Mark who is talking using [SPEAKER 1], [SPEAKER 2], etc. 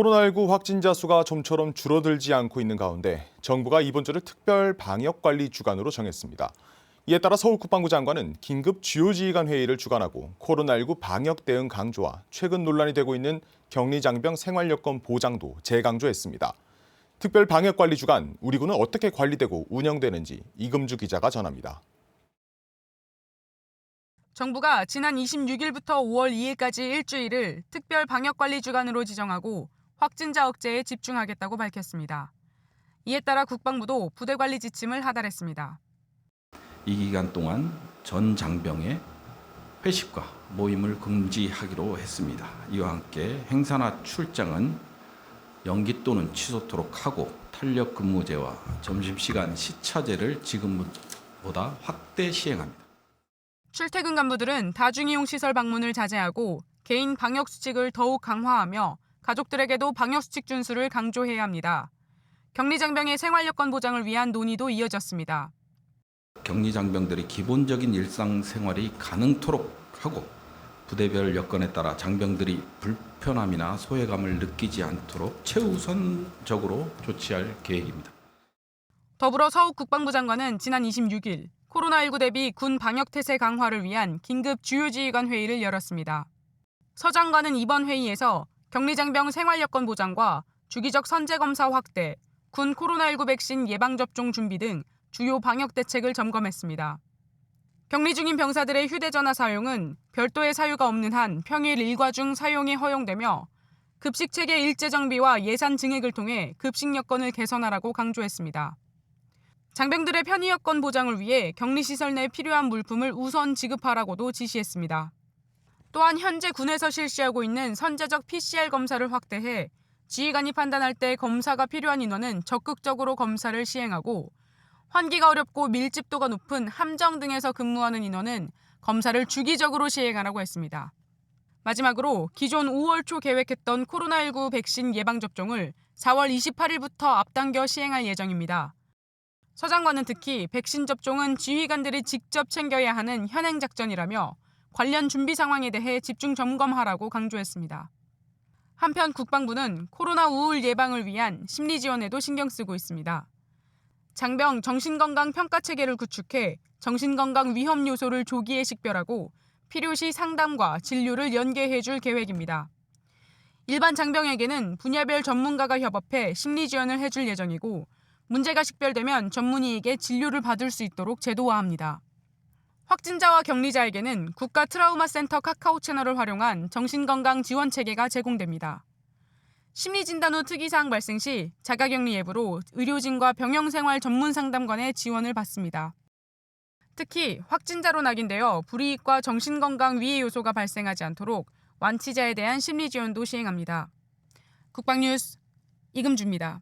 [SPEAKER 1] 코로나19 확진자 수가 좀처럼 줄어들지 않고 있는 가운데 정부가 이번 주를 특별 방역 관리 주간으로 정했습니다. 이에 따라 서울 국방부 장관은 긴급 주요지휘관 회의를 주관하고 코로나19 방역 대응 강조와 최근 논란이 되고 있는 격리 장병 생활 여건 보장도 재강조했습니다. 특별 방역 관리 주간 우리 군은 어떻게 관리되고 운영되는지 이금주 기자가 전합니다.
[SPEAKER 2] 정부가 지난 26일부터 5월 2일까지 일주일을 특별 방역 관리 주간으로 지정하고 확진자 억제에 집중하겠다고 밝혔습니다. 이에 따라 국방부도 부대 관리 지침을 하달했습니다.
[SPEAKER 3] 이 기간 동안 전 장병의 회식과 모임을 금지하기로 했습니다. 이와 함께 행사나 출장은 연기 또는 취소토록 하고 탄력 근무제와 점심시간 시차제를 지금보다 확대 시행합니다.
[SPEAKER 2] 출퇴근 간부들은 다중이용 시설 방문을 자제하고 개인 방역 수칙을 더욱 강화하며 가족들에게도 방역 수칙 준수를 강조해야 합니다. 격리 장병의 생활 여건 보장을 위한 논의도 이어졌습니다.
[SPEAKER 3] 격리 장병들이 기본적인 일상생활이 가능토록 하고 부대별 여건에 따라 장병들이 불편함이나 소외감을 느끼지 않도록 최우선적으로 조치할 계획입니다.
[SPEAKER 2] 더불어 서욱 국방부 장관은 지난 26일 코로나19 대비 군 방역 태세 강화를 위한 긴급 주요 지휘관 회의를 열었습니다. 서 장관은 이번 회의에서 격리 장병 생활 여건 보장과 주기적 선제 검사 확대, 군 코로나19 백신 예방 접종 준비 등 주요 방역 대책을 점검했습니다. 격리 중인 병사들의 휴대전화 사용은 별도의 사유가 없는 한 평일 일과 중 사용이 허용되며 급식 체계 일제 정비와 예산 증액을 통해 급식 여건을 개선하라고 강조했습니다. 장병들의 편의 여건 보장을 위해 격리 시설 내 필요한 물품을 우선 지급하라고도 지시했습니다. 또한 현재 군에서 실시하고 있는 선제적 PCR 검사를 확대해 지휘관이 판단할 때 검사가 필요한 인원은 적극적으로 검사를 시행하고 환기가 어렵고 밀집도가 높은 함정 등에서 근무하는 인원은 검사를 주기적으로 시행하라고 했습니다. 마지막으로 기존 5월 초 계획했던 코로나19 백신 예방접종을 4월 28일부터 앞당겨 시행할 예정입니다. 서 장관은 특히 백신 접종은 지휘관들이 직접 챙겨야 하는 현행 작전이라며 관련 준비 상황에 대해 집중 점검하라고 강조했습니다. 한편 국방부는 코로나 우울 예방을 위한 심리 지원에도 신경 쓰고 있습니다. 장병 정신건강 평가 체계를 구축해 정신건강 위험 요소를 조기에 식별하고 필요시 상담과 진료를 연계해 줄 계획입니다. 일반 장병에게는 분야별 전문가가 협업해 심리 지원을 해줄 예정이고 문제가 식별되면 전문의에게 진료를 받을 수 있도록 제도화합니다. 확진자와 격리자에게는 국가 트라우마 센터 카카오 채널을 활용한 정신건강 지원 체계가 제공됩니다. 심리진단 후 특이사항 발생 시 자가격리 앱으로 의료진과 병영생활 전문 상담관의 지원을 받습니다. 특히 확진자로 낙인되어 불이익과 정신건강 위해 요소가 발생하지 않도록 완치자에 대한 심리 지원도 시행합니다. 국방뉴스 이금주입니다.